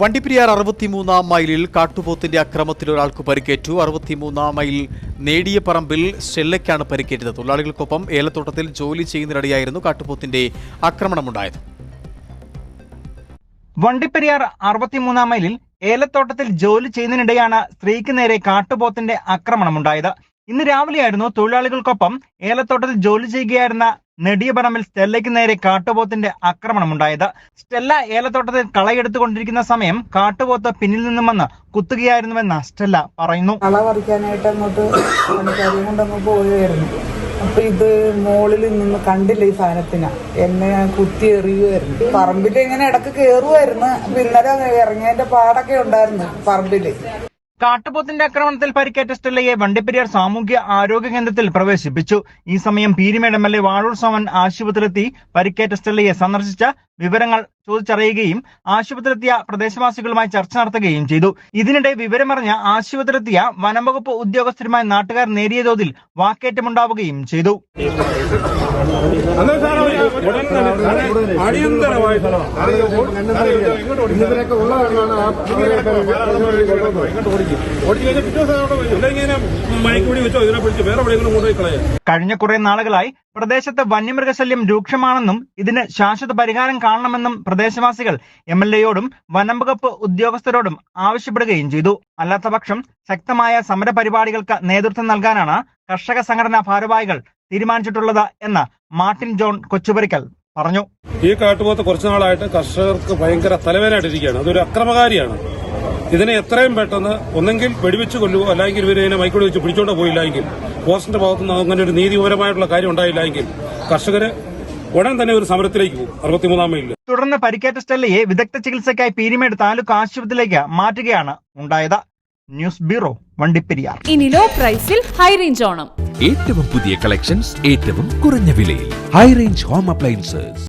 വണ്ടിപ്പെരിയാർ അറുപത്തിമൂന്നാം മൈലിൽ കാട്ടുപോത്തിന്റെ അക്രമത്തിൽ ഒരാൾക്ക് പരിക്കേറ്റു. അറുപത്തിമൂന്നാം മൈൽ നേടിയ പറമ്പിൽ ഷെല്ലയ്ക്കാണ് പരിക്കേറ്റത്. തൊഴിലാളികൾക്കൊപ്പം ഏലത്തോട്ടത്തിൽ ജോലി ചെയ്യുന്നതിനിടെയായിരുന്നു കാട്ടുപോത്തിന്റെ ആക്രമണമുണ്ടായത്. വണ്ടിപ്പെരിയാർ അറുപത്തിമൂന്നാം മൈലിൽ ഏലത്തോട്ടത്തിൽ ജോലി ചെയ്യുന്നതിനിടെയാണ് സ്ത്രീക്ക് നേരെ കാട്ടുപോത്തിന്റെ ആക്രമണമുണ്ടായത്. ഇന്ന് രാവിലെയായിരുന്നു തൊഴിലാളികൾക്കൊപ്പം ഏലത്തോട്ടത്തിൽ ജോലി ചെയ്യുകയായിരുന്ന നെടിയപറമ്പിൽ സ്റ്റെല്ലയ്ക്ക് നേരെ കാട്ടുപോത്തിന്റെ ആക്രമണം ആക്രമണമുണ്ടായത്. സ്റ്റെല്ല ഏലത്തോട്ടത്തിൽ കളയെടുത്തുകൊണ്ടിരിക്കുന്ന സമയം കാട്ടുപോത്ത് പിന്നിൽ നിന്നും വന്ന് കുത്തുകയായിരുന്നുവെന്ന് സ്റ്റെല്ല പറയുന്നു. കള പറിക്കാനായിട്ട് അങ്ങോട്ട് പോവുകയായിരുന്നു. അപ്പൊ ഇത് മോളിൽ നിന്ന് കണ്ടില്ല ഈ സാധനത്തിന്. എന്നെ കുത്തി എറിയുമായിരുന്നു പറമ്പിൽ ഇങ്ങനെ ഇടയ്ക്ക് കയറുമായിരുന്നു അപ്പൊ ഇന്നലെ ഇറങ്ങിയതിന്റെ പാടൊക്കെ ഉണ്ടായിരുന്നു പറമ്പിൽ. കാട്ടുപോത്തിന്റെ ആക്രമണത്തിൽ പരിക്കേറ്റ സ്റ്റെല്ലയെ വണ്ടിപ്പെരിയാർ സാമൂഹ്യ ആരോഗ്യ കേന്ദ്രത്തിൽ പ്രവേശിപ്പിച്ചു. ഈ സമയം Peermade M L A Vazhoor Soman ആശുപത്രിയിലെത്തി പരിക്കേറ്റ സ്റ്റെല്ലയെ സന്ദർശിച്ച വിവരങ്ങൾ ചോദിച്ചറിയുകയും ആശുപത്രിയിലെത്തിയ പ്രദേശവാസികളുമായി ചർച്ച നടത്തുകയും ചെയ്തു ഇതിനിടെ വിവരമറിഞ്ഞ ആശുപത്രിയിലെത്തിയ വനംവകുപ്പ് ഉദ്യോഗസ്ഥരുമായി നാട്ടുകാർ നേരിയ തോതിൽ വാക്കേറ്റമുണ്ടാവുകയും ചെയ്തു ഇങ്ങോട്ട് മയക്കുപിടി വെച്ചോ ഇതിനെ പിടിച്ച് വേറെ എവിടെയെങ്കിലും കൊണ്ടുപോയി കളയാം. കഴിഞ്ഞ കുറെ നാളുകളായി പ്രദേശത്ത് വന്യമൃഗശല്യം രൂക്ഷമാണെന്നും ഇതിന് ശാശ്വത പരിഹാരം കാണണമെന്നും പ്രദേശവാസികൾ എം എൽ എയോടും വനം വകുപ്പ് ഉദ്യോഗസ്ഥരോടും ആവശ്യപ്പെടുകയും ചെയ്തു. അല്ലാത്തപക്ഷം ശക്തമായ സമരപരിപാടികൾക്ക് നേതൃത്വം നൽകാനാണ് കർഷക സംഘടനാ ഭാരവാഹികൾ തീരുമാനിച്ചിട്ടുള്ളത് എന്ന് മാർട്ടിൻ ജോൺ കൊച്ചുപരിക്കൽ പറഞ്ഞു. ഈ കാട്ടുപോത്ത് കുറച്ചുനാളായിട്ട് കർഷകർക്ക് ഭയങ്കര തലവേനായിട്ടിരിക്കുകയാണ് അതൊരു അക്രമകാരിയാണ്. ഇതിനെ എത്രയും പെട്ടെന്ന് ഒന്നെങ്കിൽ വെടിവെച്ച് കൊല്ലുകയോ അല്ലെങ്കിൽ ഇവരെ ഇതിനെ മൈക്കോടി വെച്ച് പിടിച്ചോണ്ട് പോയില്ലെങ്കിൽ പോസ്റ്റിന്റെ ഭാഗത്തുനിന്ന് അങ്ങനെ ഒരു നീതിപരമായിട്ടുള്ള കാര്യം ഉണ്ടായില്ലെങ്കിൽ കർഷകര് ഉടൻ തന്നെ ഒരു സമരത്തിലേക്ക് പോകും. അറുപത്തിമൂന്നാം മൈലിൽ തുടർന്ന് പരിക്കേറ്റ സ്റ്റെല്ലയെ വിദഗ്ധ ചികിത്സയ്ക്കായി പീരിമേട് താലൂക്ക് ആശുപത്രിയിലേക്ക് മാറ്റുകയാണ് ഉണ്ടായത്. News bureau Vandiperiyar. ഇനി ലോ പ്രൈസിൽ ഹൈ റേഞ്ച് ഓണം. ഏറ്റവും പുതിയ കളക്ഷൻസ് ഏറ്റവും കുറഞ്ഞ വിലയിൽ. High range home appliances.